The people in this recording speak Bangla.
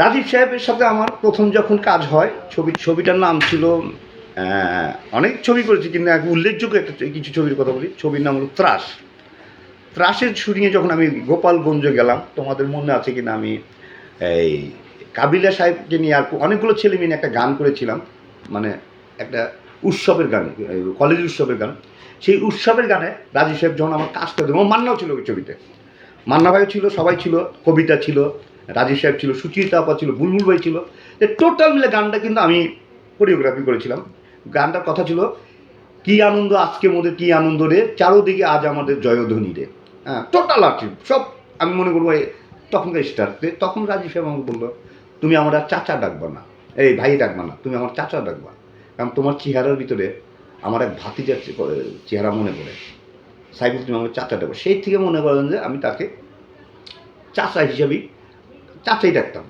রাজীব সাহেবের সাথে আমার প্রথম যখন কাজ হয়, ছবি, ছবিটার নাম ছিল অনেক ছবি করেছি, কিন্তু এক উল্লেখযোগ্য একটা কিছু ছবির কথা বলি। ছবির নাম হলো ত্রাস। ত্রাসের শুটিংয়ে যখন আমি গোপালগঞ্জে গেলাম, তোমাদের মনে আছে কিনা আমি এই কাবিলা সাহেবকে নিয়ে আর অনেকগুলো ছেলে মেয়ে একটা গান করেছিলাম মানে একটা উৎসবের গান কলেজ উৎসবের গান। সেই উৎসবের গানে রাজীব সাহেব যখন আমার কাজটা দেবো মান্নাও ছিল ওই ছবিতে। মান্না ভাইও ছিল, সবাই ছিল, কবিতা ছিল রাজীব সাহেব ছিল সুচিতা আপা ছিল, বুলবুল ভাই ছিল। টোটাল মিলে গানটা কিন্তু আমি কোরিওগ্রাফি করেছিলাম। গানটার কথা ছিল, কি আনন্দ আজকে মোদের, কি আনন্দ রে? চারোদিকে আজ আমাদের জয়ধ্বনি রে। হ্যাঁ টোটাল আর সব আমি মনে করব তখনকার স্টার তখন রাজীব সাহেব আমাকে বলল, তুমি আমার আর চাচা ডাকবা না। এই ভাই ডাকবা না, তুমি আমার চাচা ডাকবা। কারণ তোমার চেহারার ভিতরে আমার এক ভাতিজার চেহারা মনে পড়ে। সাইবুল তুমি আমার চাচা ডাকবো সেই থেকে মনে করেন যে আমি তাকে চাচা হিসাবেই চাকরি ডাকতাম